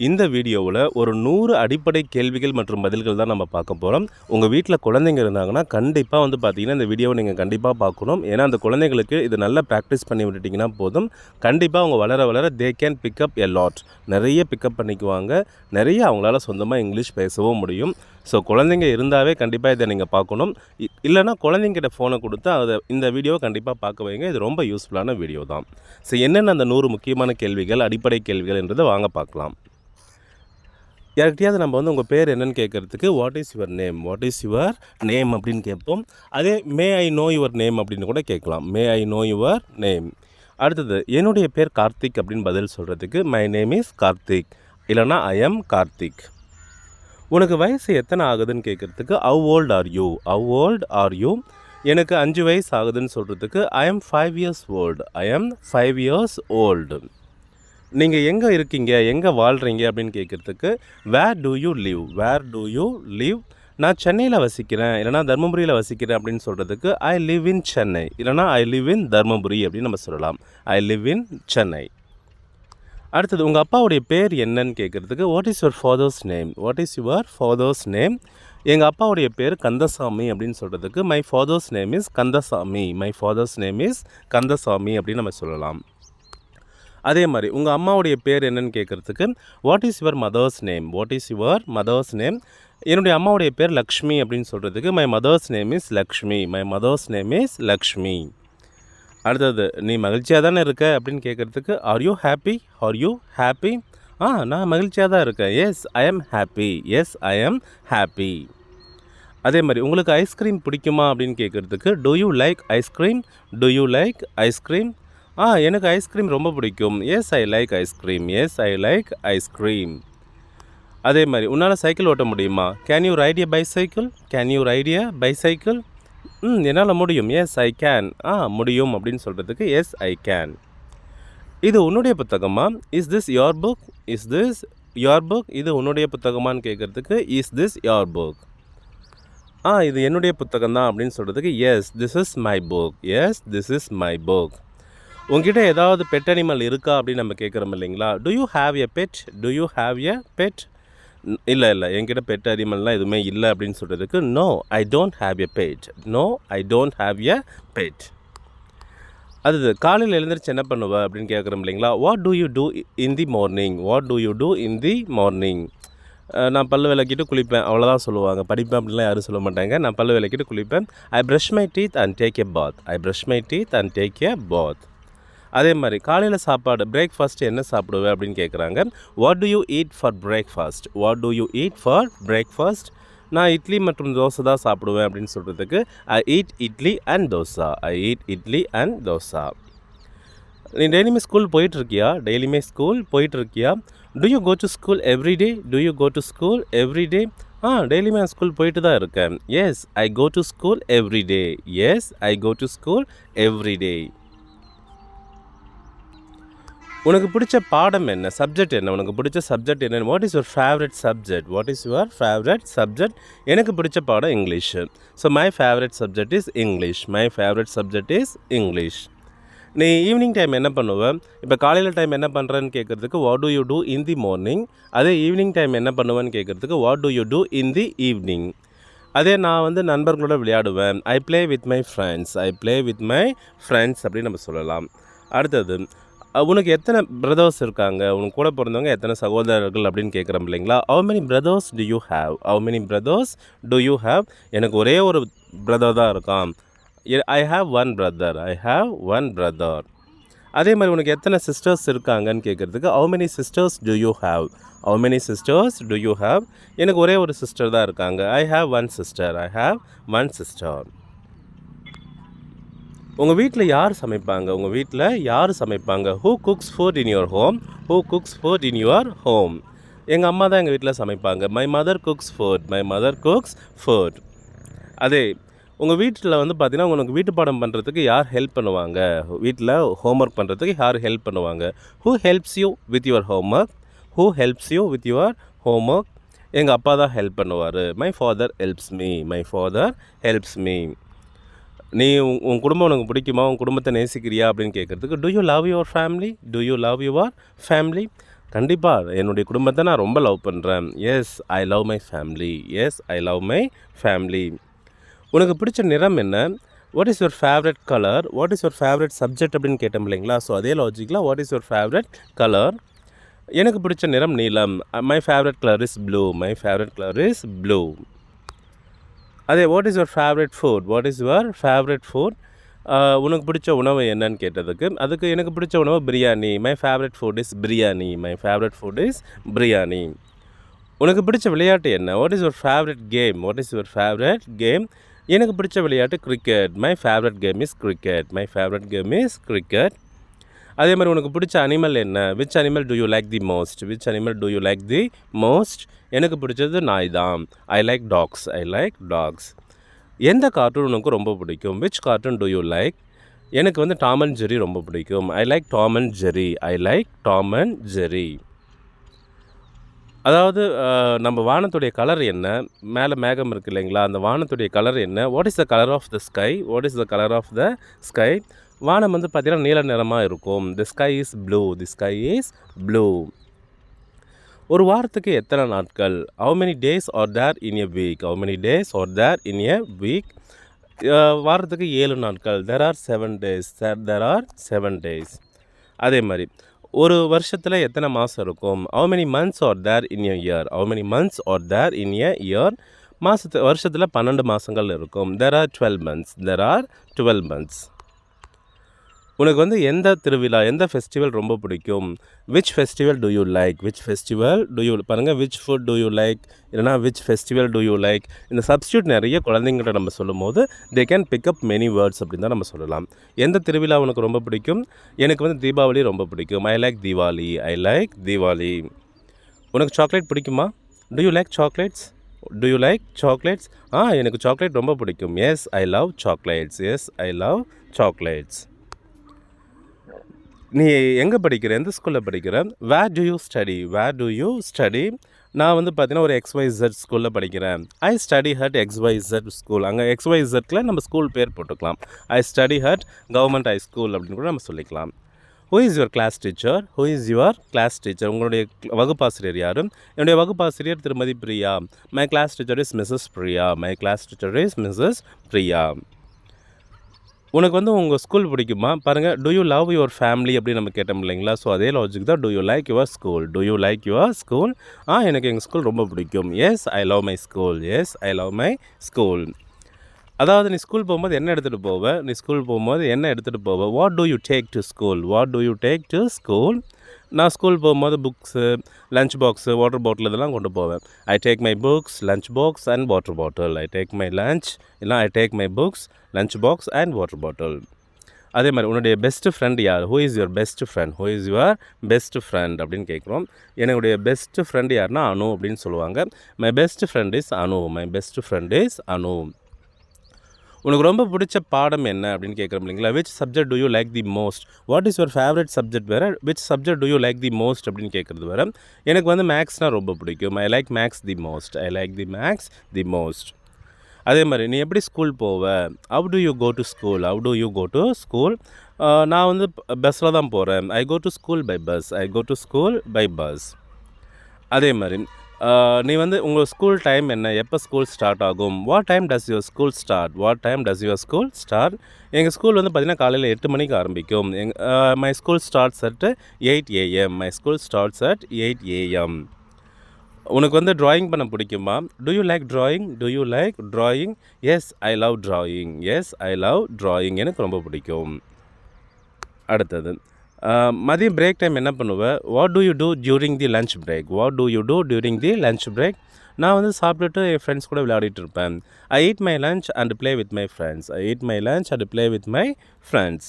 இந்த வீடியோவில் ஒரு நூறு அடிப்படை கேள்விகள் மற்றும் பதில்கள் தான் நம்ம பார்க்க போகிறோம் உங்கள் வீட்டில் குழந்தைங்க இருந்தாங்கன்னா கண்டிப்பாக வந்து பார்த்தீங்கன்னா இந்த வீடியோவை நீங்கள் கண்டிப்பாக பார்க்கணும். ஏன்னா அந்த குழந்தைங்களுக்கு இது நல்லா ப்ராக்டிஸ் பண்ணி விட்டுட்டிங்கன்னா போதும். கண்டிப்பாக அவங்க வளர வளர they can pick up a lot நிறைய பிக்கப் பண்ணிக்குவாங்க. நிறைய அவங்களால சொந்தமாக இங்கிலீஷ் பேசவும் முடியும். ஸோ குழந்தைங்க இருந்தாவே கண்டிப்பாக இதை நீங்கள் பார்க்கணும். இ- இல்லைன்னா குழந்தைங்கிட்ட ஃபோனை கொடுத்து அதை இந்த வீடியோவை கண்டிப்பாக பார்க்க வைங்க. இது ரொம்ப யூஸ்ஃபுல்லான வீடியோ தான். ஸோ என்னென்ன அந்த நூறு முக்கியமான கேள்விகள் அடிப்படை கேள்விகள் என்றதை வாங்க பார்க்கலாம். யார்கிட்டையாவது நம்ம வந்து உங்கள் பேர் என்னன்னு கேட்குறதுக்கு what is your name what is your name அப்படின்னு கேட்போம். அதே may I know your name அப்படின்னு கூட கேட்கலாம். May I know your name அடுத்தது என்னுடைய பேர் கார்த்திக் அப்படின்னு பதில் சொல்கிறதுக்கு மை நேம் இஸ் கார்த்திக். இல்லைனா ஐ எம் கார்த்திக். உனக்கு வயசு எத்தனை ஆகுதுன்னு கேட்குறதுக்கு how old are you how old are you எனக்கு அஞ்சு வயசு ஆகுதுன்னு சொல்கிறதுக்கு I am five years old I am five years old நீங்கள் எங்கே இருக்கீங்க? எங்கே வாழ்கிறீங்க அப்படின்னு கேட்குறதுக்கு where do you live where do you live நான் சென்னையில் வசிக்கிறேன். இல்லைனா தருமபுரியில் வசிக்கிறேன் அப்படின்னு சொல்கிறதுக்கு ஐ லிவ் இன் சென்னை இல்லைனா ஐ லிவ் இன் தருமபுரி அப்படின்னு நம்ம சொல்லலாம். ஐ லிவ் இன் சென்னை அடுத்தது உங்கள் அப்பாவுடைய பேர் என்னன்னு கேட்குறதுக்கு what is your father's name what is your father's name எங்கள் அப்பாவுடைய பேர் கந்தசாமி அப்படின்னு சொல்கிறதுக்கு my father's name is Kandasamy. My father's name is Kandasamy அப்படின்னு நம்ம சொல்லலாம். அதே மாதிரி உங்கள் அம்மாவுடைய பேர் என்னன்னு கேட்குறதுக்கு what is your mother's name what is your mother's name என்னுடைய அம்மாவுடைய பேர் லக்ஷ்மி அப்படின்னு சொல்கிறதுக்கு my mother's name is Lakshmi. My mother's name is Lakshmi. அடுத்தது நீ மகிழ்ச்சியாக தானே இருக்க அப்படின்னு கேட்குறதுக்கு are you happy are you happy ஆ நான் மகிழ்ச்சியாக தான் இருக்கேன். Yes I am happy yes I am happy அதே மாதிரி உங்களுக்கு ஐஸ்கிரீம் பிடிக்குமா அப்படின்னு கேட்குறதுக்கு do you like ice cream do you like ice cream ஆ எனக்கு ஐஸ்கிரீம் ரொம்ப பிடிக்கும். Yes I like ice cream yes I like ice cream அதே மாதிரி உன்னால் சைக்கிள் ஓட்ட முடியுமா? Can you ride a bicycle can you ride a bicycle ம் என்னால் முடியும். எஸ் ஐ கேன் ஆ முடியும் அப்படின்னு சொல்கிறதுக்கு எஸ் ஐ கேன் இது உன்னுடைய புத்தகமா? Is this your book is this your book இது உன்னுடைய புத்தகமான்னு கேட்குறதுக்கு இஸ் திஸ் யோர் புக் ஆ இது என்னுடைய புத்தகம் தான் அப்படின்னு சொல்கிறதுக்கு yes this is my book yes this is my book உங்ககிட்ட ஏதாவது பெட் அனிமல் இருக்கா அப்படின்னு நம்ம கேட்குறோம் இல்லைங்களா? Do you have a pet do you have a pet இல்லை இல்லை. என்கிட்ட பெட் அனிமல்லாம் எதுவுமே இல்லை அப்படின்னு சொல்கிறதுக்கு no I don't have a pet no I don't have a pet அது காலையில் எழுந்திரிச்சு என்ன பண்ணுவ அப்படின்னு கேட்குறோம் இல்லைங்களா? What do you do in the morning what do you do in the morning நான் பல்லு விளக்கிட்டு குளிப்பேன். அவ்வளோதான் சொல்லுவாங்க. படிப்பேன் அப்படின்லாம் யாரும் சொல்ல மாட்டாங்க. நான் பல்லு விளக்கிட்டு குளிப்பேன். I brush my teeth and take a bath I brush my teeth and take a bath அதே மாதிரி காலையில் சாப்பாடு பிரேக்ஃபாஸ்ட் என்ன சாப்பிடுவேன் அப்படின்னு கேட்குறாங்க what do you eat for breakfast what do you eat for breakfast நான் இட்லி மற்றும் தோசை தான் சாப்பிடுவேன் அப்படின்னு சொல்கிறதுக்கு I eat idli and dosa. I eat idli and dosa. நீ டெய்லியுமே ஸ்கூல் போயிட்டுருக்கியா? டெய்லியுமே school போயிட்டுருக்கியா? Do you go to school every day do you go to school every day ஆ டெய்லியுமே நான் ஸ்கூல் போயிட்டு தான் இருக்கேன். Yes I go to school every day yes I go to school every day உனக்கு பிடிச்ச பாடம் என்ன? சப்ஜெக்ட் என்ன? உனக்கு பிடிச்ச சப்ஜெக்ட் என்ன? What is your favourite subject what is your favourite subject எனக்கு பிடிச்ச பாடம் English so my favourite subject is English my favourite subject is English நீ ஈவினிங் டைம் என்ன பண்ணுவேன் இப்போ காலையில் டைம் என்ன பண்ணுறேன்னு கேட்குறதுக்கு what do you do in the morning அதே ஈவினிங் டைம் என்ன பண்ணுவேன்னு கேட்குறதுக்கு what do you do in the evening அதே நான் வந்து நண்பர்களோட விளையாடுவேன். I play with my friends I play with my friends அப்படின்னு நம்ம சொல்லலாம். அடுத்தது உனக்கு எத்தனை பிரதர்ஸ் இருக்காங்க? உனக்கு கூட பிறந்தவங்க எத்தனை சகோதரர்கள் அப்படின்னு கேட்குறோம் இல்லைங்களா? How many brothers do you have how many brothers do you have எனக்கு ஒரே ஒரு பிரதர் தான் இருக்கான். I have one brother I have one brother அதே மாதிரி உனக்கு எத்தனை சிஸ்டர்ஸ் இருக்காங்கன்னு கேட்குறதுக்கு how many sisters do you have how many sisters do you have எனக்கு ஒரே ஒரு சிஸ்டர் தான் இருக்காங்க. I have one sister I have one sister உங்கள் வீட்டில் யார் சமைப்பாங்க? உங்கள் வீட்டில் யார் சமைப்பாங்க? Who cooks food in your home who cooks food in your home எங்கள் அம்மா தான் எங்கள் வீட்டில் சமைப்பாங்க. My mother cooks food my mother cooks food அதே உங்கள் வீட்டில் வந்து பார்த்தீங்கன்னா உங்களுக்கு வீட்டு பாடம் பண்ணுறதுக்கு யார் ஹெல்ப் பண்ணுவாங்க? வீட்டில் ஹோம் ஒர்க் பண்ணுறதுக்கு யார் ஹெல்ப் பண்ணுவாங்க? Who helps you with your homework who helps you with your homework எங்கள் அப்பா தான் ஹெல்ப் பண்ணுவார். My father helps me my father helps me நீ உன் உன் குடும்பம் உனக்கு பிடிக்குமா? உன் குடும்பத்தை நேசிக்கிறியா? அப்படின்னு கேட்குறதுக்கு do you love your family do you love your family கண்டிப்பாக என்னுடைய குடும்பத்தை நான் ரொம்ப லவ் பண்ணுறேன் yes I love my family yes I love my family உனக்கு பிடிச்ச நிறம் என்ன? What is your favourite colour what is your favourite subject அப்படின்னு கேட்டோம் இல்லைங்களா? ஸோ அதே லாஜிக்கில் what is your favourite colour எனக்கு பிடிச்ச நிறம் நீலம். My favourite colour is blue my favourite colour is blue அதே what is your favourite food what is your favourite food உனக்கு பிடிச்ச உணவு என்னன்னு கேட்டதுக்கு அதுக்கு எனக்கு பிடிச்ச உணவு biryani. My favourite food is biryani. My favourite food is biryani. உனக்கு பிடிச்ச விளையாட்டு என்ன? What is your favourite game what is your favourite game எனக்கு பிடிச்ச விளையாட்டு cricket my favourite game is cricket my favourite game is cricket அதே மாதிரி உனக்கு பிடிச்ச அனிமல் என்ன? Which animal do you like the most which animal do you like the most எனக்கு பிடிச்சது நாய் தான் I like dogs I like dogs எந்த கார்ட்டூன் உனக்கு ரொம்ப பிடிக்கும்? Which cartoon do you like எனக்கு வந்து டாம் அண்ட் ஜெரி ரொம்ப பிடிக்கும். I like Tom and Jerry I like Tom and Jerry அதாவது நம்ம வானத்துடைய கலர் என்ன? மேலே மேகம் இருக்கு இல்லைங்களா? அந்த வானத்துடைய கலர் என்ன? What is the colour of the sky what is the colour of the sky வானம் வந்து பார்த்தீங்கன்னா நீல நிறமாக இருக்கும். The sky is blue the sky is blue ஒரு வாரத்துக்கு எத்தனை நாட்கள்? How many days are there in a week how many days are there in a week வாரத்துக்கு ஏழு நாட்கள். There are seven days there are seven days அதே மாதிரி ஒரு வருஷத்தில் எத்தனை மாதம் இருக்கும்? How many months are there in a year how many months are there in a year மாதத்து வருஷத்தில் பன்னெண்டு மாதங்கள் இருக்கும். There are twelve months there are twelve months உனக்கு வந்து எந்த திருவிழா எந்த ஃபெஸ்டிவல் ரொம்ப பிடிக்கும்? Which festival do you like which festival do you பாருங்கள் which food do you like இல்லைனா which festival do you like இந்த சப்ஸ்டியூட் நிறைய குழந்தைங்கள்ட்ட நம்ம சொல்லும்போது they can pick up many words அப்படின்னு தான் நம்ம சொல்லலாம். எந்த திருவிழா உனக்கு ரொம்ப பிடிக்கும்? எனக்கு வந்து தீபாவளி ரொம்ப பிடிக்கும். I like Deepavali. I like Deepavali. உனக்கு சாக்லேட் பிடிக்குமா? Do you like chocolates do you like chocolates ஆ எனக்கு சாக்லேட் ரொம்ப பிடிக்கும். Yes I love chocolates yes I love chocolates நீ எங்கே படிக்கிற? எந்த ஸ்கூலில் படிக்கிற? Where do you study where do you study நான் வந்து பார்த்தீங்கன்னா ஒரு எக்ஸ்ஒய்செட் ஸ்கூலில் படிக்கிறேன். I study at XYZ school அங்கே எக்ஸ்ஒய்செட்டில் நம்ம ஸ்கூல் பேர் போட்டுக்கலாம். I study at government high school அப்படின்னு கூட நம்ம சொல்லிக்கலாம். Who is your class teacher who is your class teacher உங்களுடைய வகுப்பாசிரியர் யார்? என்னுடைய வகுப்பாசிரியர் திருமதி Priya. My class teacher is Mrs Priya my class teacher is Mrs Priya உனக்கு வந்து உங்கள் ஸ்கூல் பிடிக்குமா? பாருங்கள் do you love your family அப்படின்னு நம்ம கேட்டோம் இல்லைங்களா? ஸோ அதே லாஜிக் தான் do you like your school do you like your school ஆ எனக்கு எங்கள் ஸ்கூல் ரொம்ப பிடிக்கும். Yes I love my school yes I love my school அதாவது நீ ஸ்கூல் போகும்போது என்ன எடுத்துகிட்டு போவ? நீ ஸ்கூல் போகும்போது என்ன எடுத்துகிட்டு போவ? What do you take to school what do you take to school நான் ஸ்கூல் போகும்போது books lunch box water bottle இதெல்லாம் கொண்டு போவேன். I take my books lunch box and water bottle I take my lunch இல்லை I take my books lunch box and water bottle அதே மாதிரி உன்னுடைய best friend யார்? Who is your best friend who is your best friend அப்படின்னு கேட்குறோம். என்னுடைய best friend யாருன்னா அனு அப்படின்னு சொல்லுவாங்க. My best friend is Anu my best friend is Anu உனக்கு ரொம்ப பிடிச்ச பாடம் என்ன அப்படின்னு கேட்குறோம் இல்லைங்களா? Which subject do you like the most what is your favourite subject வேறு? Which subject do you like the most அப்படின்னு கேட்குறது வேறு. எனக்கு வந்து மேக்ஸ்னால் ரொம்ப பிடிக்கும். I like maths the most I like the maths the most அதே மாதிரி நீ எப்படி ஸ்கூல் போவ? How do you go to school how do you go to school நான் வந்து பஸ்ஸில் தான் போகிறேன் I go to school by bus I go to school by bus அதே மாதிரி நீ வந்து உங்கள் ஸ்கூல் டைம் என்ன? எப்போ ஸ்கூல் ஸ்டார்ட் ஆகும்? What time does your school start what time does your school start எங்கள் ஸ்கூல் வந்து பார்த்திங்கன்னா காலையில் எட்டு மணிக்கு ஆரம்பிக்கும். எங் my school starts at eight AM my school starts at eight AM உனக்கு வந்து ட்ராயிங் பண்ண பிடிக்குமா? Do you like drawing do you like drawing yes I love drawing yes I love drawing எனக்கு ரொம்ப பிடிக்கும். அடுத்தது. மதியம் பிரேக் டைம் என்ன பண்ணுவேன் what do you do during the lunch break what do you do during the lunch break நான் வந்து சாப்பிட்டுட்டு என் ஃப்ரெண்ட்ஸ் கூட விளையாடிட்டு இருப்பேன். I eat my lunch and play with my friends I eat my lunch and play with my friends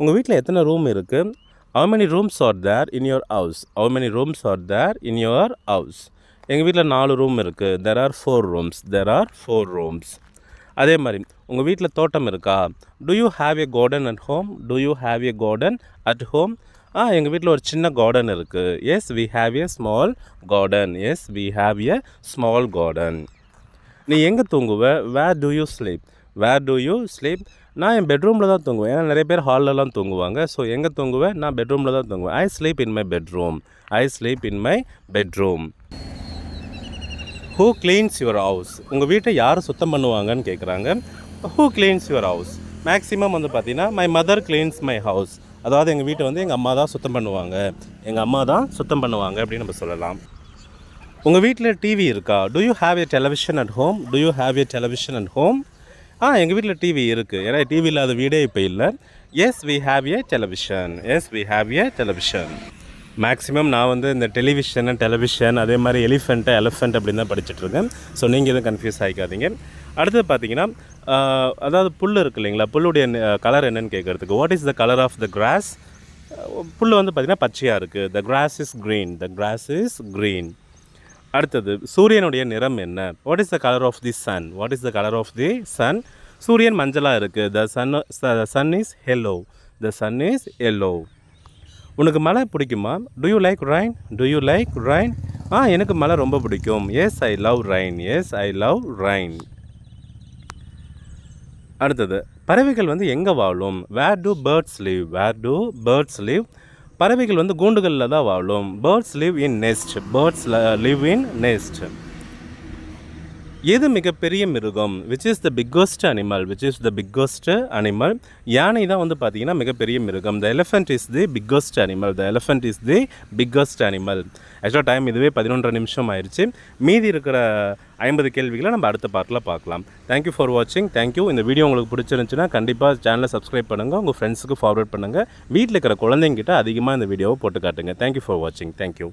உங்கள் வீட்டில் எத்தனை ரூம் இருக்குது how many rooms are there in your house how many rooms are there in your house எங்கள் வீட்டில் நாலு room இருக்குது there are four rooms there are four rooms அதே மாதிரி உங்கள் வீட்டில் தோட்டம் இருக்கா? Do you have a garden at home do you have a garden at home ஆ எங்கள் வீட்டில் ஒரு சின்ன கார்டன் இருக்குது yes we have a small garden yes we have a small garden நீ எங்கே தூங்குவ? Where do you sleep where do you sleep நான் என் பெட்ரூமில் தான் தூங்குவேன். ஏன்னா நிறைய பேர் ஹால்லலாம் தூங்குவாங்க. ஸோ எங்கே தூங்குவேன் நான் பெட்ரூமில் தான் தூங்குவேன். I sleep in my bedroom I sleep in my bedroom who cleans your house உங்கள் வீட்டை யார் சுத்தம் பண்ணுவாங்கன்னு கேட்குறாங்க who cleans your house maximum வந்து பார்த்தீங்கன்னா my mother cleans my house அதாவது எங்கள் வீட்டை வந்து எங்கள் அம்மா தான் சுத்தம் பண்ணுவாங்க. எங்கள் அம்மா தான் சுத்தம் பண்ணுவாங்க அப்படின்னு நம்ம சொல்லலாம். உங்கள் வீட்டில் டிவி இருக்கா? Do you have a television at home do you have a television at home ஆ எங்கள் வீட்டில் டிவி இருக்குது ஏன்னா டிவி இல்லாத வீடே இப்போ இல்லை. Yes we have a television yes we have a television maximum நான் வந்து இந்த டெலிவிஷன் டெலிவிஷன் அதே மாதிரி எலிஃபெண்ட்டு எலிஃபெண்ட் அப்படின்னு தான் படிச்சுட்ருக்கேன் ஸோ நீங்கள் எதுவும் கன்ஃபியூஸ் ஆகிக்காதீங்க அடுத்தது பார்த்தீங்கன்னா அதாவது புல் இருக்கு இல்லைங்களா? புல்லுடைய கலர் என்னன்னு கேட்குறதுக்கு. What is the colour of the grass புல் வந்து பார்த்திங்கன்னா பச்சையாக இருக்குது the grass is green the grass is green அடுத்தது சூரியனுடைய நிறம் என்ன? What is the colour of the sun what is the colour of the sun சூரியன் மஞ்சளாக இருக்குது the sun the sun is yellow the sun is yellow உனக்கு மழை பிடிக்குமா? Do you like rain do you like rain ஆ எனக்கு மழை ரொம்ப பிடிக்கும். Yes I love rain yes I love rain அடுத்தது பறவைகள் வந்து எங்கே வாழும்? Where do birds live where do birds live பறவைகள் வந்து கூண்டுகளில் தான் வாழும். Birds live in nest birds live in nest எது மிகப்பெரிய மிருகம்? Which is the biggest animal which is the biggest animal யானை தான் வந்து பார்த்தீங்கன்னா மிகப்பெரிய மிருகம். The elephant is the biggest animal the elephant is the biggest animal ஆக்சுவலாக டைம் இதுவே பதினொன்றரை நிமிஷம் ஆயிடுச்சு மீதி இருக்கிற ஐம்பது கேள்விகளை நம்ம அடுத்த பார்ட்டில் பார்க்கலாம். தேங்க்யூ ஃபார் வாட்சிங் தேங்க்யூ இந்த வீடியோ உங்களுக்கு பிடிச்சிருந்துச்சுன்னா கண்டிப்பாக சேனலை சப்ஸ்கிரைப் பண்ணுங்கள் உங்கள் ஃப்ரெண்ட்ஸுக்கு ஃபார்வர்ட் பண்ணுங்கள் வீட்டில் இருக்கிற குழந்தைங்கிட்ட அதிகமாக இந்த வீடியோவை போட்டு காட்டுங்க. தேங்க்யூ ஃபார் வாட்சிங் தேங்க்யூ